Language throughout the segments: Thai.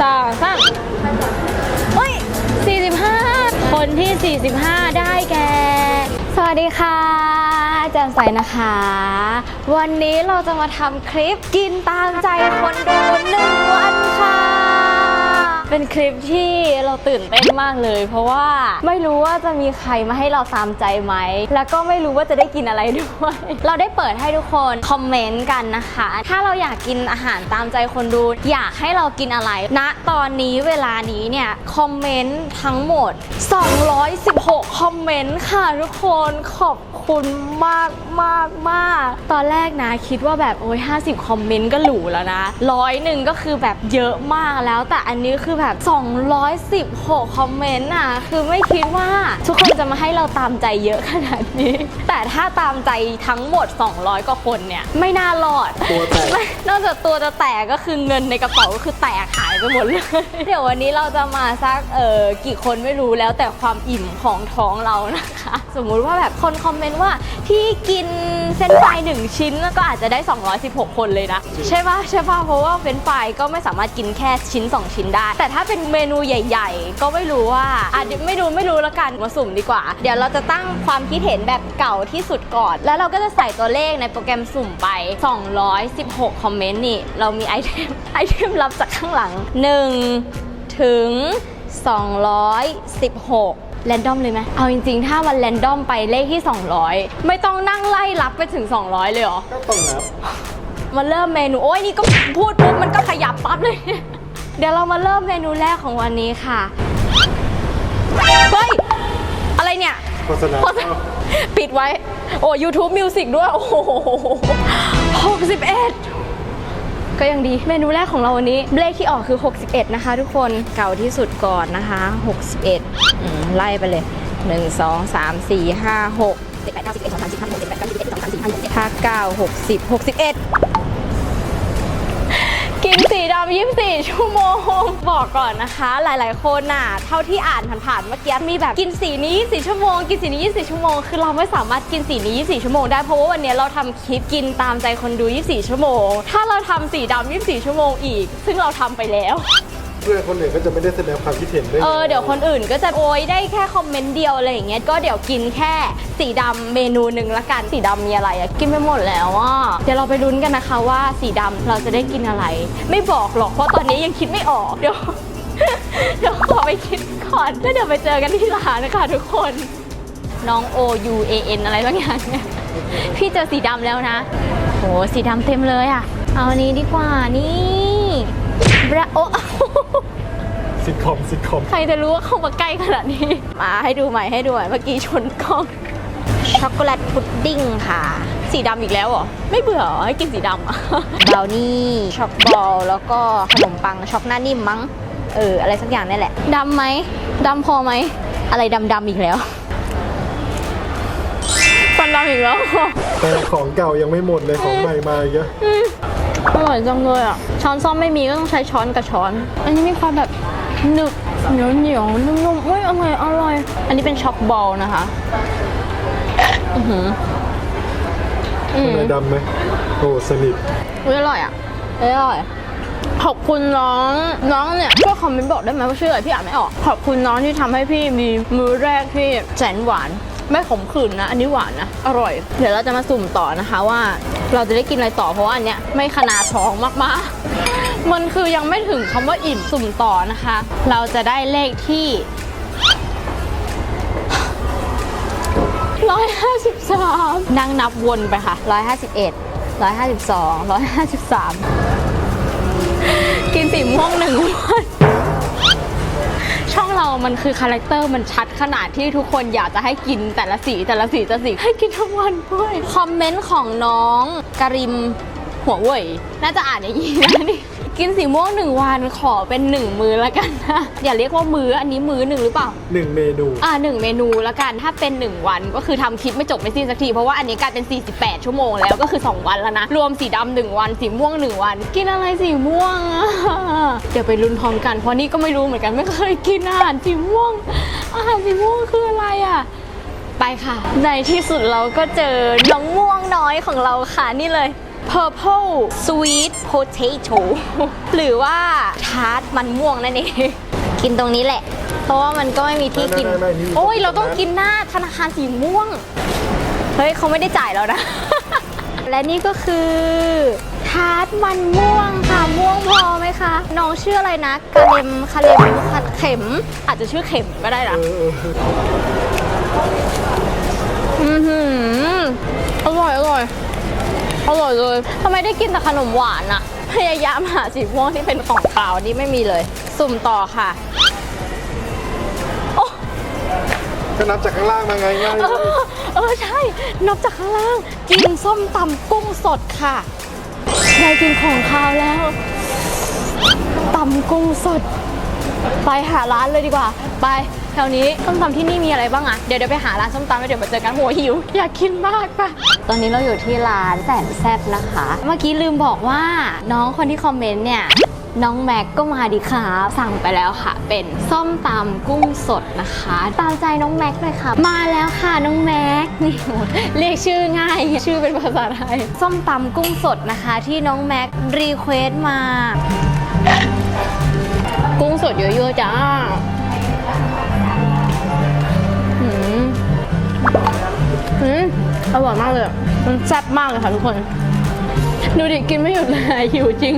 สองสามเฮ้ย 45 คนที่ 45 ได้แก่สวัสดีค่ะ แจ่มใสนะคะ วันนี้เราจะมาทำคลิปกินตามใจคนดูหนึ่งวันค่ะ เป็นคลิปที่เราตื่นเต้นมากเลย เพราะว่าไม่รู้ว่าจะมีใครมาให้เราตามใจไหม แล้วก็ไม่รู้ว่าจะได้กินอะไรด้วย เราได้เปิดให้ทุกคนคอมเมนต์กันนะคะ ถ้าเราอยากกินอาหารตามใจคนดู อยากให้เรากินอะไรณตอนนี้เวลานี้เนี่ยคอมเมนต์ทั้งหมด 216 คอมเมนต์ค่ะทุกคนขอบคุณมากมากมากตอนแรกนะคิดว่าแบบโอ้ย50 คอมเมนต์ก็หรูแล้วนะร้อยหนึ่งก็คือแบบเยอะมากแล้วแต่อันนี้คือแบบ 216 คอมเมนต์อะ คือไม่คิดว่าทุกคนจะมาให้เราตามใจเยอะขนาดนี้ แต่ถ้าตามใจทั้งหมด 200 กว่าคนเนี่ย ไม่น่ารอด ตัวแตกไม่นอกจากตัวจะแตกก็คือเงินในกระเป๋าก็คือแตกหายไปหมดเลย เดี๋ยววันนี้เราจะมาสักเออกี่คนไม่รู้แล้วแต่ความอิ่มของท้องเรานะคะ สมมุติว่าแบบคนคอมเมนต์ว่าพี่กินเส้นฟรายหนึ่งชิ้นก็อาจจะได้ 216 คนเลยนะ ใช่ปะใช่ปะเพราะว่าเฟรนช์ฟรายก็ไม่สามารถกินแค่ชิ้น 2 ชิ้นได้ แต่ถ้าเป็นเมนูใหญ่ ๆ ก็ไม่รู้ว่าอะเดี๋ยวไม่รู้ไม่รู้ละกันมาสุ่มดีกว่า เดี๋ยวเราจะตั้งความคิดเห็นแบบเก่าที่สุดก่อน แล้วเราก็จะใส่ตัวเลขในโปรแกรมสุ่มไป 216 คอมเมนต์นี่ เรามีไอเทมไอเทมรับจากข้างหลัง 1 ถึง 216แรนดอมเลยไหมเอาจริงๆ ถ้ามันแรนดอมไปเลขที่ 200 ไม่ต้องนั่งไล่รับไปถึง 200 เลยเหรอ ก็ต้องนับมาเริ่มเมนู โอ้ยนี่ก็พูดปุ๊บมันก็ขยับปั๊บเลย เดี๋ยวเรามาเริ่มเมนูแรกของวันนี้ค่ะ เฮ้ย อะไรเนี่ย โฆษณาโฆษณาปิดไว้ โอ้ YouTube Music ด้วย โอ้โห61ก็ยังดี เมนูแรกของเราวันนี้เลขที่ออกคือ 61 นะคะ ทุกคนเก่าที่สุดก่อนนะคะ 61อืมไล่ไปเลย 1 2 3 4 5 6 7 8 9 10 11 12 13 14 15 16 17 18 19 20 21 22 23 24 25 26 27 29 60 61กิน สีดำ24 ชั่วโมง บอกก่อนนะคะ หลาย ๆ คนน่ะ เท่าที่อ่านผ่านๆเมื่อกี้มีแบบกินสีนี้24ชั่วโมง กินสีนี้24ชั่วโมง คือเราไม่สามารถกินสีนี้24ชั่วโมงได้ เพราะว่าวันนี้เราทำคลิปกินตามใจคนดู 24 ชั่วโมง ถ้าเราทำสีดำ24 ชั่วโมงอีก ซึ่งเราทำไปแล้ว พื่อนคนอื่นก็จะไม่ได้แสดงความคิดเห็นด้วยเออเดี๋ยวคนอื่นก็จะโอยได้แค่คอมเมนต์เดียวอะไรอย่างเงี้ยก็เดี๋ยวกินแค่สีดำเมนูหนึ่งละกันสีดำมีอะไรอะกินไปหมดแล้วอะเดี๋ยวเราไปลุ้นกันนะคะว่าสีดำเราจะได้กินอะไร ไม่บอกหรอกเพราะตอนนี้ยังคิดไม่ออกเดี๋ยว เดี๋ยวขอไปคิดก่อนแล้วเดี๋ยวไปเจอกันที่ร้านนะคะทุกคน น้อง O U A N อะไรบางอย่างเนี่ยพี่เจอสีดำแล้วนะ โห สีดำเต็มเลยอะ เอาอันนี้ดีกว่านี่บราโอ ซิทคอมซิทคอม ใครจะรู้ว่าเข้ามาใกล้ขนาดนี้ มาให้ดูใหม่ให้ดูใหม่เมื่อกี้ชนกล้อง ช็อกโกแลตพุดดิ้งค่ะ สีดำอีกแล้วเหรอ ไม่เบื่อเหรอให้กินสีดำอะบราวนี่ช็อกบอลแล้วก็ขนมปังช็อกหน้านิ่มมั้ง เออ อะไรสักอย่างนี่แหละดำไหมดำพอไหม อะไรดำๆอีกแล้วฟันดำอีกแล้ว แต่ของเก่ายังไม่หมดเลยของใหม่มาอีกเยอะอร่อยจังเลยอะ ช้อนซ่อมไม่มีก็ต้องใช้ช้อนกับช้อน อันนี้มีความแบบ หนึบเหนียวเหนียวๆนุ่มๆเอ้ยอร่อยอร่อย อันนี้เป็นช็อกบอลนะคะ อือหืออืมทำไมดำไหมโอ้สนิทอุ๊ยอร่อยอะเอ้ยอร่อยขอบคุณน้องน้องเนี่ยก็คอมเมนต์บอกได้ไหมว่าชื่ออะไรพี่อ่านไม่ออก ขอบคุณน้องที่ทำให้พี่มีมื้อแรกที่แสนหวาน ไม่ขมขื่นนะ อันนี้หวานนะอร่อย เดี๋ยวเราจะมาสุ่มต่อนะคะว่า เราจะได้กินอะไรต่อเพราะว่าอันเนี้ยไม่ขนาดท้องมากๆ มันคือยังไม่ถึงคำว่าอิ่มสุ่มต่อนะคะ เราจะได้เลขที่ร้อยห้าสิบสามนั่งนับวนไปค่ะร้อยห้าสิบเอ็ดร้อยห้าสิบสองร้อยห้าสิบสามกินสีม่วงหนึ่งวันช่องเรามันคือคาแรคเตอร์มันชัดขนาดที่ทุกคนอยากจะให้กินแต่ละสีแต่ละสีแต่ละสีให้กินทั้งวันด้วย คอมเมนต์ของน้องกริมหัวเว่ยน่าจะอ่านอย่างนี้นะนี่ กินสีม่วงหนึ่งวันขอเป็นหนึ่งมือแล้วกันนะอย่าเรียกว่ามืออันนี้มือหนึ่งหรือเปล่า หนึ่งเมนู อ่าหนึ่งเมนูละกันถ้าเป็น 1 วันก็คือทำคลิปไม่จบไม่สิ้นสักที เพราะว่าอันนี้กลายเป็น 48 ชั่วโมงแล้วก็คือ 2 วันแล้วนะ รวมสีดำหนึ่งวันสีม่วง1วัน กินอะไรสีม่วงอะเดี๋ยวไปลุ้นพร้อมกันเพราะนี่ก็ไม่รู้เหมือนกันไม่เคยกินอาหารสีม่วง อาหารสีม่วงคืออะไรอะ ไปค่ะ ในที่สุดเราก็เจอน้องม่วงน้อยของเราค่ะนี่เลย purple sweet potato หรือว่าทาร์ตมันม่วงนั่นเอง กินตรงนี้แหละ เพราะว่ามันก็ไม่มีที่กิน ไม่ไม่ไม่นี่ โอ้ยตรงนั้นเราต้องกินหน้าธนาคารสีม่วง เฮ้ย เขาไม่ได้จ่ายแล้วนะ และนี่ก็คือทาร์ตมันม่วงค่ะ ม่วงพอไหมคะ น้องชื่ออะไรนะกะเลมคาเลมคาเข็ม อาจจะชื่อเข็มก็ได้นะ เออเอออือหืออร่อย อร่อย อร่อยเลยทำไมได้กินแต่ขนมหวานอะพยายามหาสีม่วงที่เป็นของขาวนี่ไม่มีเลย สุ่มต่อค่ะโอ้ก็นับจากข้างล่างมาไงง่ายเออเออใช่ นับจากข้างล่าง กินส้มตำกุ้งสดค่ะได้กินของขาวแล้วตำกุ้งสด ไปหาร้านเลยดีกว่า ไป แถวนี้ส้มตำที่นี่มีอะไรบ้างอะเดี๋ยวเดี๋ยวไปหาร้านส้มตำแล้วเดี๋ยวมาเจอกันหัวหิว อยากกินมากปะตอนนี้เราอยู่ที่ร้านแสนแซ่บนะคะ เมื่อกี้ลืมบอกว่าน้องคนที่คอมเมนต์เนี่ยน้องแม็กก็มาดีค่ะสั่งไปแล้วค่ะ เป็นส้มตำกุ้งสดนะคะ ตามใจน้องแม็กเลยค่ะ มาแล้วค่ะน้องแม็กนี่โหเรียกชื่อง่าย ชื่อเป็นภาษาไทยส้มตำกุ้งสดนะคะ ที่น้องแม็กรีเควส์มา กุ้งสดเยอะๆจ้า หืมอร่อยมากเลยอะมันแซ่บมากเลยค่ะทุกคน ดูดิกินไม่หยุดเลยอะหิวจริง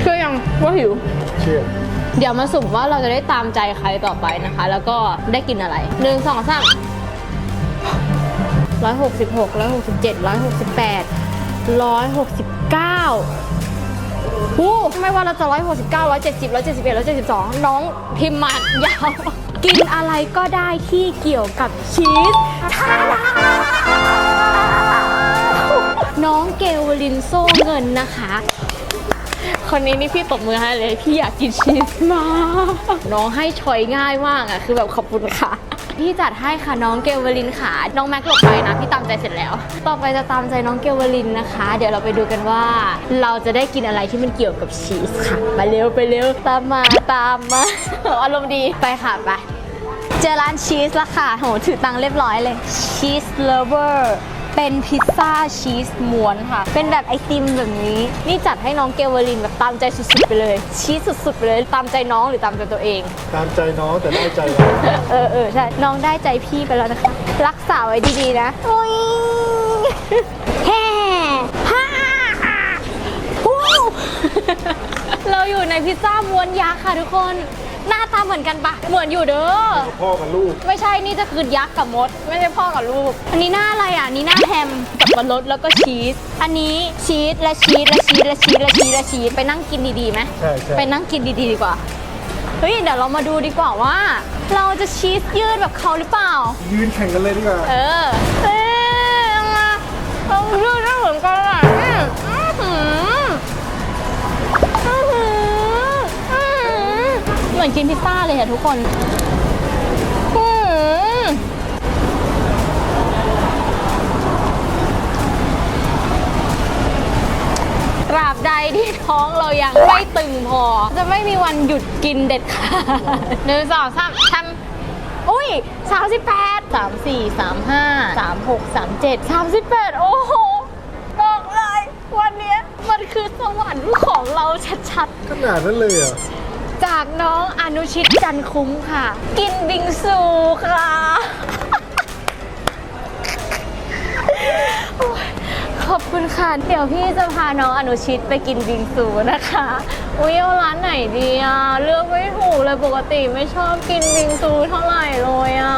เชื่อยังว่าหิว เชื่อ เดี๋ยวมาสุ่มว่าเราจะได้ตามใจใครต่อไปนะคะ แล้วก็ได้กินอะไรหนึ่งสองสามร้อยหกสิบหกร้อยหกสิบเจ็ดร้อยหกสิบแปดร้อยหกสิบเก้าวู้ไม่ว่าเราจะร้อยหกสิบเก้าร้อยเจ็ดสิบร้อยเจ็ดสิบเอ็ดร้อยเจ็ดสิบสองน้องพิมพ์มายาว กินอะไรก็ได้ที่เกี่ยวกับชีสทาดาน้องเกลลินโซ่เงินนะคะ คนนี้นี่พี่ตบมือให้เลยพี่อยากกินชีสมากน้องให้ชอยง่ายมากอะคือแบบขอบคุณค่ะพี่จัดให้ค่ะน้องเกลวลินค่ะ น้องแม็กหลบไปนะ พี่ตามใจเสร็จแล้ว ต่อไปจะตามใจน้องเกลวลินนะคะ เดี๋ยวเราไปดูกันว่า เราจะได้กินอะไรที่มันเกี่ยวกับชีสค่ะ ไปเร็วไปเร็วตามมาตามมาอารมณ์ดีไปค่ะไป เจอร้านชีสแล้วค่ะโหถือตังค์เรียบร้อยเลยชีสเลเวอร์เป็นพิซซ่าชีสม้วนค่ะ เป็นแบบไอติมแบบนี้ นี่จัดให้น้องเกลเวอรินแบบตามใจสุดๆไปเลย ชีสสุดๆไปเลย ตามใจน้องหรือตามใจตัวเอง ตามใจน้องแต่ได้ใจเราเออเออใช่ น้องได้ใจพี่ไปแล้วนะคะ รักษาไว้ดีๆนะโอ้ยแฮ่ฮ่าวู้เราอยู่ในพิซซ่าม้วนยักษ์ค่ะทุกคน หน้าตาเหมือนกันปะเหมือนอยู่เด้อ พ่อกับลูก ไม่ใช่นี่จะคือยักษ์กับมด ไม่ใช่พ่อกับลูก อันนี้หน้าอะไรอะ นี่หน้าแฮมกับบัลรสแล้วก็ชีส อันนี้ชีสและชีสและชีสและชีสและชีสและชีสไปนั่งกินดีๆไหมใช่ใช่ ไปนั่งกินดีๆดีกว่า เฮ้ย เดี๋ยวเรามาดูดีกว่าว่า เราจะชีสยืดแบบเขาหรือเปล่า ยืนแข่งกันเลยดีกว่า เออเอ้ยเอามาเรายืดได้เหมือนกัน เหมือนกินพิซซ่าเลยค่ะทุกคนอื้อหือตราบใดที่ท้องเรายังไม่ตึงพอ จะไม่มีวันหยุดกินเด็ดขาดหนึ่งสองสามทำอุ้ยสามสิบแปดสามสี่สามห้าสามหกสามเจ็ดสามสิบแปดโอ้โหบอกเลย วันเนี้ยมันคือสวรรค์ของเราชัดขนาดนั้นเลยอะๆ จากน้องอนุชิตจันทร์คุ้มค่ะ กินบิงซูค่ะโอ้ยขอบคุณค่ะ เดี๋ยวพี่จะพาน้องอนุชิตไปกินบิงซูนะคะ อุ้ยเอาร้านไหนดีอะ เลือกไม่ถูกเลยปกติไม่ชอบกินบิงซูเท่าไหร่เลยอะ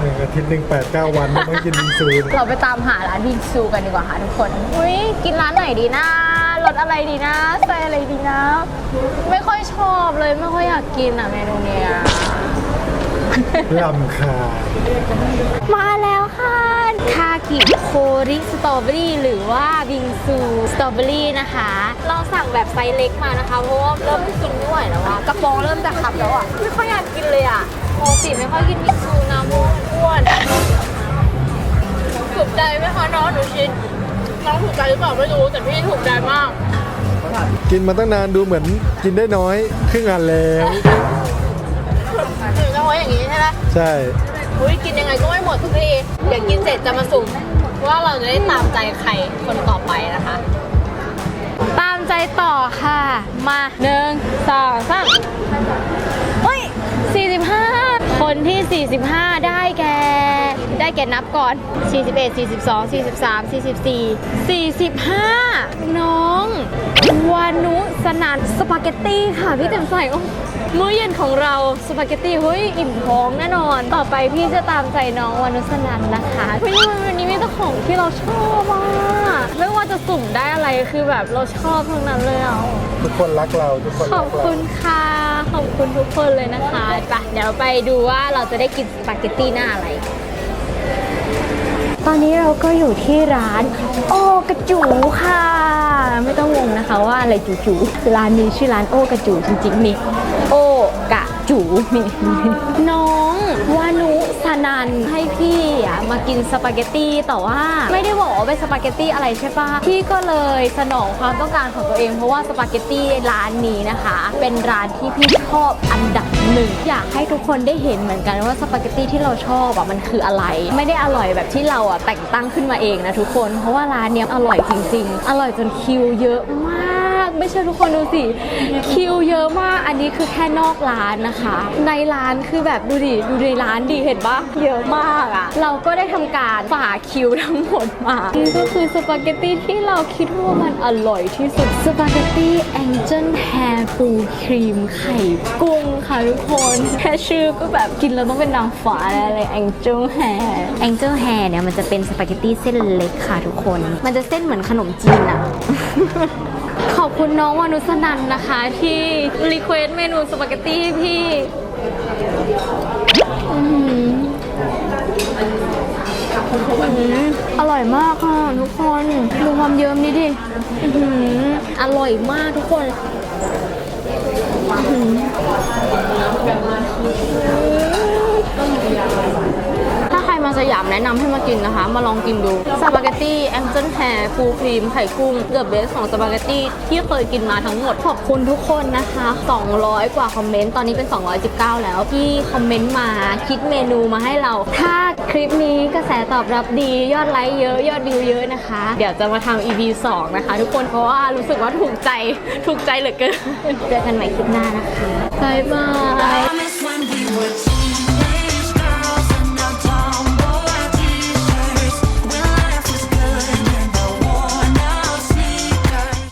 หนึ่งอาทิตย์หนึ่งแปดเก้าวันไม่กินบิงซูเนี่ยเราไปตามหาร้านบิงซูกันดีกว่าค่ะทุกคน อุ้ยกินร้านไหนดีนะ รสอะไรดีนะใส่อะไรดีนะ ไม่ค่อยชอบเลยไม่ค่อยอยากกินอะเมนูเนี้ยลำคาญมาแล้วค่ะคากิโคริสตรอเบอรี่หรือว่าบิงซูสตรอเบอรี่นะคะ เราสั่งแบบไซส์เล็กมานะคะ เพราะว่าเริ่มกินไม่ไหวแล้วอะกระโปรงเริ่มจะขับแล้วอะไม่ค่อยอยากกินเลยอะปกติไม่ค่อยกินบิงซูนะโมอ้วนถูกใจไหมคะน้องหนูชิน น้องถูกใจหรือเปล่าไม่รู้แต่พี่ถูกใจมาก กินมาตั้งนานดูเหมือนกินได้น้อยครึ่งอันแล้วหนูจะไว้อย่างนี้ใช่ไหมใช่ อุ้ยกินยังไงก็ไม่หมดทุกทีเดี๋ยวกินเสร็จจะมาสุ่มว่าเราจะได้ตามใจใครคนต่อไปนะคะ ตามใจต่อค่ะ มาหนึ่งสองสามเฮ้ย45 คนที่ 45 ได้ แก่ได้แก่นับก่อน 41 42 43 44 45 น้อง วานุสนันสปาเกตตี้ค่ะพี่เต็มใส่โอ้มื้อเย็นของเราสปาเกตตี้เฮ้ยอิ่มท้องแน่นอน ต่อไปพี่จะตามใจน้องวานุสนันนะคะเฮ้ยวันนี้มีแต่ของที่เราชอบมากไม่ว่าจะสุ่มได้อะไรคือแบบเราชอบทั้งนั้นเลยอะทุกคนรักเราทุกคนขรัอบกเราคุณค่ะ ขอบคุณทุกคนเลยนะคะไปเดี๋ยวไปดูว่าเราจะได้กินสปาเกตตี้หน้าอะไร ตอนนี้เราก็อยู่ที่ร้านโอกระจูค่ะ ไม่ต้องงงนะคะว่าอะไรจูจูร้านนี้ชื่อร้านโอกระจูจริงๆนี่โอกระจูนี่น้องวานุสนันให้พี่อะมากินสปาเกตตี้แต่ว่าไม่ได้บอกว่าเป็นสปาเกตตี้อะไรใช่ปะพี่ก็เลยสนองความต้องการของตัวเองเพราะว่าสปาเกตตี้ร้านนี้นะคะ เป็นร้านที่พี่ชอบอันดับ หนึ่งอยากให้ทุกคนได้เห็นเหมือนกันว่าสปาเกตตี้ที่เราชอบอะมันคืออะไร ไม่ได้อร่อยแบบที่เราอะแต่งตั้งขึ้นมาเองนะทุกคน เพราะว่าร้านเนี้ยอร่อยจริง ๆ อร่อยจนคิวเยอะมาก ไม่ใช่ทุกคนดูสิ คิวเยอะมากอันนี้คือแค่นอกร้านนะคะ ในร้านคือแบบดูดิดูในร้านดิเห็นปะเยอะมากอะเราก็ได้ทำการฝ่าคิวทั้งหมดมานี่ก็คือสปาเกตตี้ที่เราคิดว่ามันอร่อยที่สุดสปาเกตตี้แองเจิลแฮร์ปูครีมไข่กุ้งค่ะทุกคนแค่ชื่อก็แบบกินแล้วต้องเป็นนางฟ้าแล้วเลยแองเจิลแฮร์แองเจิลแฮร์เนี่ยมันจะเป็นสปาเกตตี้เส้นเล็กค่ะทุกคน มันจะเส้นเหมือนขนมจีนอะ อบคุณน้องวานุสนันนะคะ ที่รีเควสเมนูสปาเกตตี้พี่อื้อหืออื้อหืออร่อยมากค่ะทุกคนดูความเยิ้มนี่ดิอื้อหืออร่อยมากทุกคนอื้อหือถ้าม สยามแนะนำให้มากินนะคะ มาลองกินดูสปาเกตตี้แองเจิลแฮร์ฟูครีมไข่กุ้งเดอะเบสของสปาเกตตี้ที่เคยกินมาทั้งหมด ขอบคุณทุกคนนะคะ 200 กว่าคอมเมนต์ ตอนนี้เป็น 219 แล้วที่คอมเมนต์มาคิดเมนูมาให้เรา ถ้าคลิปนี้กระแสตอบรับดียอดไลค์เยอะยอดวิวเยอะนะคะ เดี๋ยวจะมาทำ EP 2 นะคะ ทุกคนเพราะว่ารู้สึกว่าถูกใจถูกใจเหลือเกินเจอกันใหม่คลิปหน้านะคะบายบาย